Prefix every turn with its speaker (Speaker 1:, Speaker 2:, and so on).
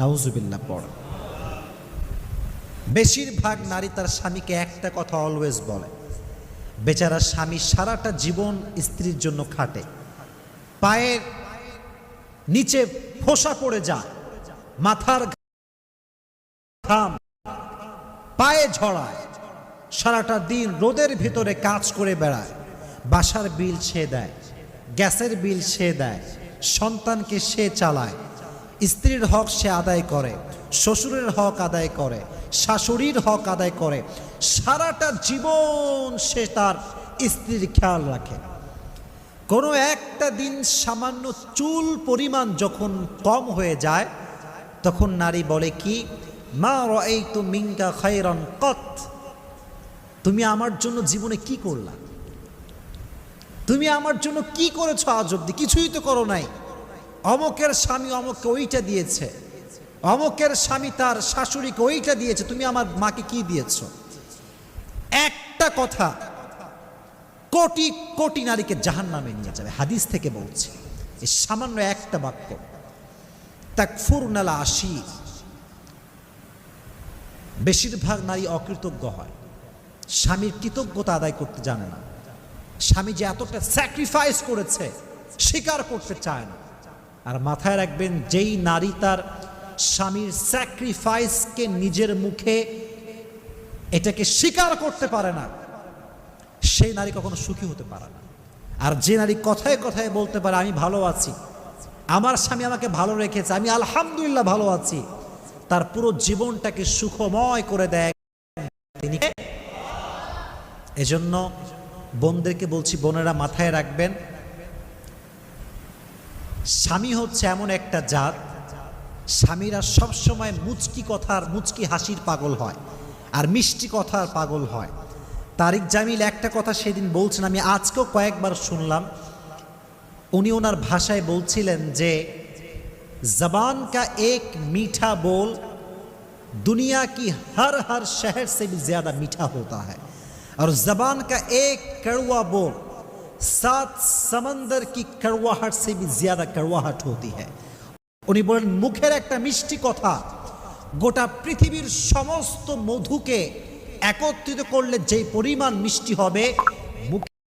Speaker 1: নাউজুবিল্লাহ, পড়। বেশিরভাগ নারী তার স্বামীকে একটা কথা অলওয়েজ বলে, বেচারা স্বামী সারাটা জীবন স্ত্রীর জন্য খাটে, পায়ের নিচে ফোসা পড়ে যায়, মাথার ঘাম পায়ে ঝড়ায়, সারাটা দিন রোদের ভিতরে কাজ করে বেড়ায়, বাসার বিল সে দেয়, গ্যাসের বিল সে দেয়, সন্তানকে সে চালায় স্ত্রীর হক সে আদায় করে, শ্বশুরের হক আদায় করে, শাশুড়ির হক আদায় করে, সারাটা জীবন সে তার স্ত্রীর খেয়াল রাখে। কোনো একটা দিন সামান্য চুল পরিমাণ যখন কম হয়ে যায়, তখন নারী বলে কি, মা রই তো মিঙ্কা খৈরন কত? তুমি আমার জন্য জীবনে কি করলা? তুমি আমার জন্য কি করেছ আজ অব্দি কিছুই তো করো নাই। অমকের স্বামী অমককে ওইটা দিয়েছে। অমকের স্বামী তার শাশুড়িকে ওইটা দিয়েছে, তুমি আমার মাকে কি দিয়েছ? একটা কথা, কোটি কোটি নারীকে জাহান নামে নিয়ে যাবে, হাদিস থেকে বলছে। এই সামান্য একটা বাক্য তাকফুর নালা আশি। বেশিরভাগ নারী অকৃতজ্ঞ হয়, স্বামীর কৃতজ্ঞতা আদায় করতে জানে না। স্বামী যে এতটা স্যাক্রিফাইস করেছে, স্বীকার করতে চায় না। আর মাথায় রাখবেন, যেই নারী তার স্বামীর স্যাক্রিফাইসকে নিজের মুখে এটাকে স্বীকার করতে পারে না, সেই নারী কখনো সুখী হতে পারে না আর যে নারী কথায় কথায় বলতে পারে, আমি ভালো আছি, আমার স্বামী আমাকে ভালো রেখেছে, আমি আলহামদুলিল্লাহ ভালো আছি তার পুরো জীবনটাকে সুখময় করে দেয় তিনি? এজন্য বোনদেরকে বলছি, বোনেরা মাথায় রাখবেন স্বামী হচ্ছে এমন একটা জাত স্বামীরা সবসময় মুচকি কথার মুচকি হাসির পাগল হয় আর মিষ্টি কথার পাগল হয় তারিক জামিল একটা কথা সেদিন বলছেন আমি আজকেও কয়েকবার শুনলাম উনি ওনার ভাষায় বলছিলেন যে জবান কা এক मीठा बोल दुनिया की हर हर शहर से भी ज़्यादा मीठा होता है और जबान का एक कड़वा बोल सात समंदर की कड़वाहट से भी ज़्यादा कड़वाहट होती है উনি বলেন মুখের একটা মিষ্টি কথা গোটা পৃথিবীর সমস্ত মধুকে একত্রিত করলে যেই পরিমাণ মিষ্টি হবে